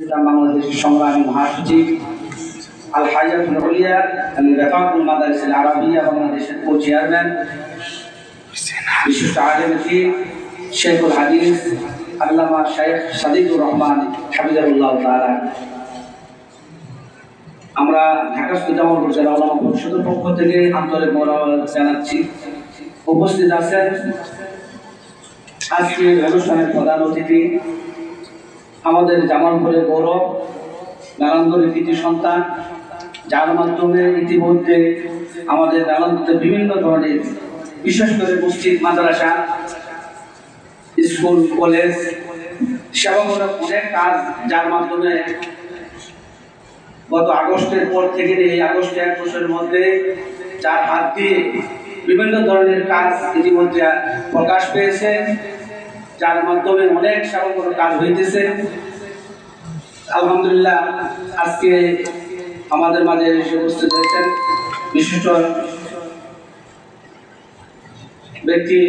বাংলাদেশের সংগ্রামী মহাসচিব আল হায়াতুল উলিয়া আল রেফাকুল বাংলাদেশের কো চেয়ারম্যান বিশিষ্ট আলেম শেখুল হাদিস, আল্লামা শেখ সাদিকুর রহমান, হাফিজাহুল্লাহ তাআলা। আমরা ঢাকা সুজামপুর জেলা ওলামা পরিষদের পক্ষ থেকে আন্তরিক মোরাবাদ জানাচ্ছি। উপস্থিত আছেন আজকে অনুষ্ঠানের প্রধান অতিথি আমাদের জামালপুরের গৌরব নারায়ণগড়ের কৃতি সন্তান, যার মাধ্যমে ইতিমধ্যে আমাদের নারায়ণগড়ে বিভিন্ন ধরনের, বিশেষ করে মসজিদ, মাদ্রাসা, স্কুল, কলেজ, সেবামূলক অনেক কাজ যার মাধ্যমে গত আগস্টের পর থেকে এই আগস্ট এক বছরের মধ্যে যার হাত দিয়ে বিভিন্ন ধরনের কাজ ইতিমধ্যে প্রকাশ পেয়েছে। যার মাধ্যমে অনেক সেবামূলক কাজ হইতেছে। আলহামদুলিল্লাহ, আজকে আমাদের মাঝে এসে উপস্থিত হয়েছেন বিশিষ্ট ব্যক্তি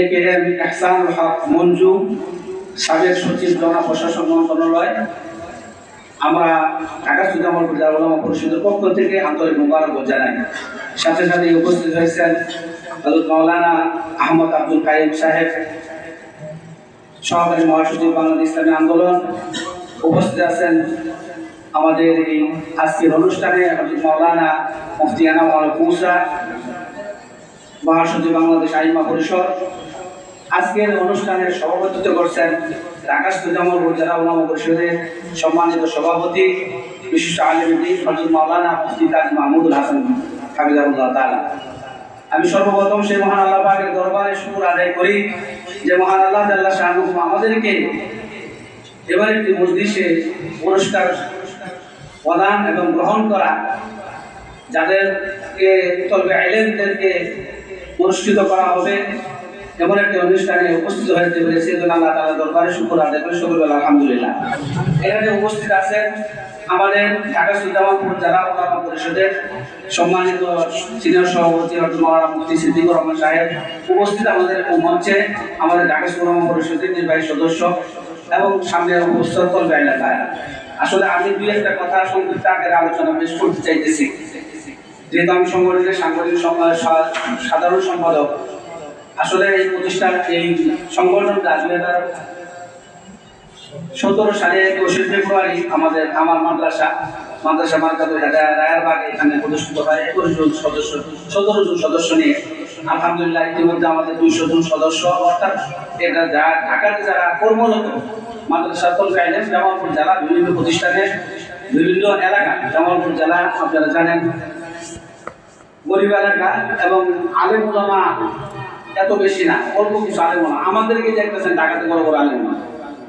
A K M Ehsanul Haque Manju, সাবেক সচিব জনপ্রশাসন মন্ত্রণালয়। আমরা ঢাকা সুদামল উলামা পরিষদের পক্ষ থেকে আন্তরিক মোবারকবাদ জানাই। সাথে সাথে উপস্থিত হয়েছেন মাওলানা আহমদ আব্দুল কাইম সাহেব সহকারী মহাসচিব বাংলাদেশ ইসলামী আন্দোলন উপস্থিত আছেন আমাদের এই আজকের অনুষ্ঠানে হযরত মাওলানা মুফতি আনাম মুসা, মহাসচিব বাংলাদেশ আইমা পরিষদ। আজকের অনুষ্ঠানের সভাপতিত্ব করছেন ঢাকা সুজামল জেলা উলামা পরিষদের সম্মানিত সভাপতি, বিশিষ্ট আলিমদ্দিন হজরত মাওলানা মুফতি কাজী মাহমুদুল হাসান, হাফিজাহুল্লাহ তাআলা। আমি সর্বপ্রথম সেই মহান আল্লাহ পাকের দরবারে শুকর আদায় করি। যে মহান আল্লাহ তাআলা শাহানু আমাদেরকে এবার একটি মজলিসে পুরস্কার প্রদান এবং গ্রহণ করা, যাদেরকে তলবে আইলেনদেরকে পুরস্কৃত করা হবে, এমন একটি অনুষ্ঠানে উপস্থিত হয়েছে বলে সেজন্য আল্লাহ তাআলা দরবারে শুকর আদায় করে সকল আলহামদুলিল্লাহ। এখানে উপস্থিত আছেন আমাদের ঢাকা সুলতানপুর জেলা ওলামা পরিষদের সম্মানিত সিনিয়র সভাপতি মাওলানা মুফতি সিদ্দিকুর রহমান সাহেব উপস্থিত আমাদের মঞ্চে আমাদের ঢাকা সুলতান পরিষদের নির্বাহী সদস্য এবং সামনে উপস্থিত করবে এলাকায় আসলে আমি দুই একটা কথা সংক্ষিপ্ত আগের আলোচনা পেশ করতে চাইতেছি। যেহেতু আমি সংগঠনের সাংগঠনিক সাধারণ সম্পাদক, আসলে এই প্রতিষ্ঠান, এই সংগঠনটা হাজার সতেরো সালে একুশে ফেব্রুয়ারি আমাদের আমার মাদ্রাসা মাদ্রাসা মার্কাত রায়ারবাগ এখানে প্রতিষ্ঠিত হয়। একুশ জন সদস্য, সতেরো জন সদস্য নিয়ে আলহামদুলিল্লাহ ইতিমধ্যে আমাদের দুইশো জন সদস্য, অর্থাৎ এটা যা ঢাকাতে যারা কর্মরত, মাদ্রাসা কলকাইলে জামালপুর জেলা, বিভিন্ন প্রতিষ্ঠানে, বিভিন্ন এলাকা, জামালপুর জেলা, আপনারা জানেন গরিব এলাকা এবং আলেম এত বেশি না, অল্প কিছু আলেম আমাদেরকে দেখতেছেন ঢাকাতে বড় বড় আলেম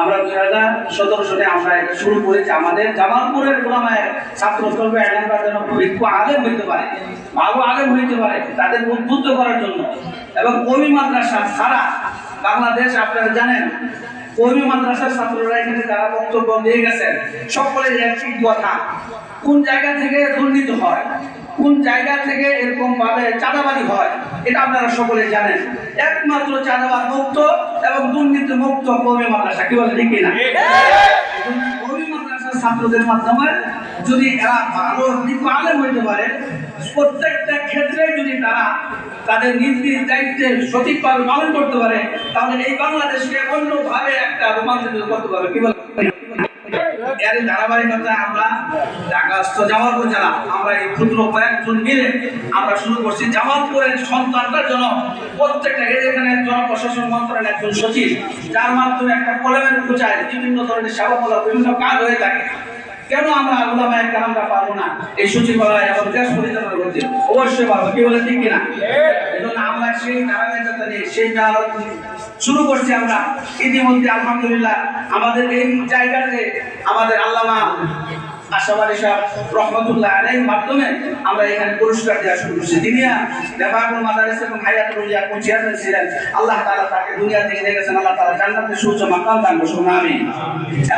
আমরা দুই হাজার সতেরো সালে আমরা এটা শুরু করেছি। আমাদের জামালপুরের গোলামায় ছাত্র চলবে এলাকার যেন একটু আলেম হইতে পারে ভালো আলেম হইতে পারে, তাদের উদ্বুদ্ধ করার জন্য। এবং কবি মাদ্রাসা ছাড়া বাংলাদেশ, আপনারা জানেন কবি মাদ্রাসার ছাত্ররা এখানে যারা বক্তব্য দিয়ে গেছেন সকলের একই কথা, কোন জায়গা থেকে দুর্নীতি হয়? কোন জায়গা থেকে এরকম ভাবে চাঁদাবাদি হয় এটা আপনারা সকলে জানেন। একমাত্র চাঁদাবাদ মুক্ত এবং দুর্নীতি মুক্ত কবি মাদ্রাসা কি বলে ঠিক না? কবি মাদ্রাসার ছাত্রদের মাধ্যমে যদি এরা ভালো দিক আলেম হইতে পারে প্রত্যেকটা ক্ষেত্রে যদি তারা তাদের নিজ নিজ দায়িত্বে সঠিকভাবে পালন করতে পারে তাহলে এই বাংলাদেশকে অন্যভাবে একটা রূপান্তরিত করতে পারবে কি বলে এর ধারাবাহিকতা আমরা ঢাকাস্থ জামালপুর জেলা, আমরা এই ক্ষুদ্র কয়েকজন মিলে আমরা শুরু করছি। জামালপুরের সন্তানটার জন্য প্রত্যেকটা এখানে জনপ্রশাসন মন্ত্রণালয়ের একজন সচিব, যার মাধ্যমে একটা কলমের খোঁজায় বিভিন্ন ধরনের সেবামূলক বিভিন্ন কাজ হয়ে থাকে। কেন আমরা ওলামায় কালামটা পাবো না? এই সচিবালয় এবং দেশ পরিচালনা করছে। অবশ্যই পাবো কি বলে, ঠিক কিনা? এজন্য আমরা সেই ধারাবাহিকতা নিয়ে সেই শুরু করছি আমরা। ইতিমধ্যে আলহামদুলিল্লাহ আমাদের এই জায়গাতে আমাদের আল্লামা মাধ্যমে আমরা এখানে পুরস্কার দেওয়া শুরু করছি। এবং আল্লাহ তাআলা তাকে আল্লাহ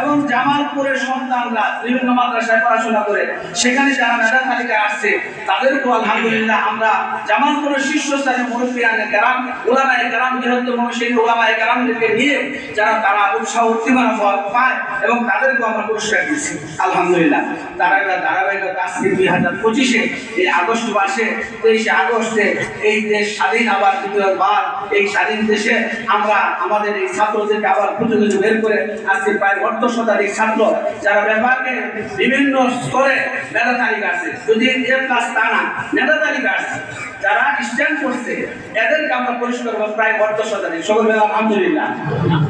এবং জামালপুরের সন্তানরা বিভিন্ন মাদ্রাসায় পড়াশোনা করে, সেখানে যারা মেধা তালিকায় আসছে, তাদেরকেও আলহামদুলিল্লাহ আমরা জামালপুরের শীর্ষস্থানীয় মুরব্বিয়ানে কেরাম ওলামায়ে কেরাম, বৃহত্তম সেই ওলামায়ে কেরামদেরকে নিয়ে যারা তারা উৎসাহ উদ্দীপনা পায় এবং তাদেরকেও আমরা পুরস্কার দিচ্ছি আলহামদুলিল্লাহ। তারা এবার ধারাবাহিকতা আজকে দুই হাজার পঁচিশে, এই আগস্ট মাসে, তেইশে আগস্টে, এই দেশ স্বাধীন আবার দ্বিতীয়বার, এই স্বাধীন দেশে আমরা আমাদের এই ছাত্রদেরকে আবার খুঁজে খুঁজে বের করে আজকে প্রায় অর্ধ শতাধিক ছাত্র, যারা ব্যাপারকে বিভিন্ন স্তরে মেধা তালিকা আছে। যদি এর প্লাস তা না মেধা তালিকা আছে। যারা স্ট্যান্ড করছে এদেরকে আমরা পরিষ্কার করব প্রায় অর্ধ শতাধিক। সকল আলহামদুলিল্লাহ।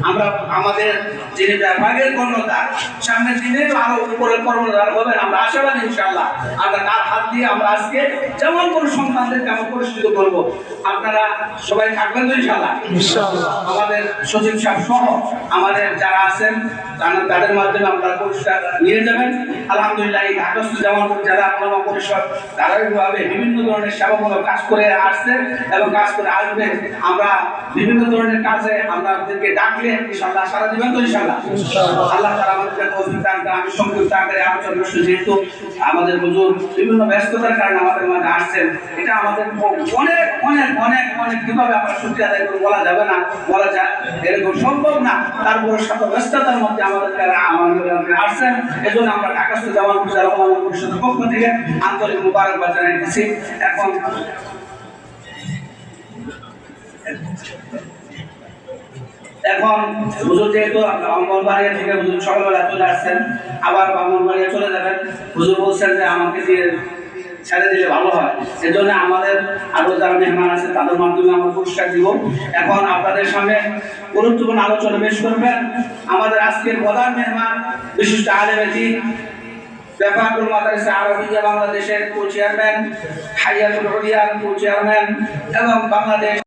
আমরা আমাদের যিনি বিভাগের কর্ণধার সামনের দিনে আরও উপরে কর্মধার হবেন আমরা আশাবাদী ইনশাআল্লাহ। আমরা তার হাত দিয়ে আমরা আজকে যেমন কোনো সন্তানদেরকে আমরা পুরস্কৃত করব। আপনারা সবাই থাকবেন তো ইনশাআল্লাহ? আমাদের সচিব সাহেব সহ আমাদের যারা আছেন তাদের মাধ্যমে আমরা পুরস্কার নিয়ে যাবেন। আলহামদুলিল্লাহ এই ঢাকস্থ যেমন যারা আপনারা পরিষদ ধারাবাহিকভাবে বিভিন্ন ধরনের সেবামূলক কাজ করে আসছেন এবং কাজ করে আসবেন। আমরা বিভিন্ন ধরনের কাজে আমরা ওদেরকে ডাকলে ইনশাআল্লাহ সারা দিবেন তো ইনশাআল্লাহ? আল্লাহ তাআলা আমাদেরকে তৌফিক দান করে আমি সংক্ষিপ্ত আকারে আলোচনা করছি যেহেতু আমাদের হুজুর বিভিন্ন ব্যস্ততার কারণে আমাদের মাঝে আসছেন। এটা আমাদের অনেক অনেক অনেক অনেক কীভাবে আমরা শুক্রিয়া আদায় করে বলা যাবে না বলা যায়। এরকম সম্ভব না। তারপরে শত ব্যস্ততার মধ্যে আমাদের আমাদের আসছেন এজন্য আমরা ঢাকাস্থ জামান পরিষদের পক্ষ থেকে আন্তরিক মুবারকবাদ জানাইতেছি। এখন এখন হুজুর যেহেতু থেকে হুজুর সকালবেলা চলে আসছেন, আবার চলে যাবেন, হুজুর বলছেন যে আমাকে দিয়ে ছেড়ে দিলে ভালো হয়। সেজন্য আমাদের আরও যারা মেহমান আছে, তাদের মাধ্যমে আমরা পুরস্কার দিব। এখন আপনাদের সামনে গুরুত্বপূর্ণ আলোচনা পেশ করবেন। আমাদের আজকের প্রধান মেহমান, বিশিষ্ট আলেমেদি ব্যাপারুল আরবিয়া বাংলাদেশের কো চেয়ারম্যান হাইয়াতুল কো চেয়ারম্যান এবং বাংলাদেশ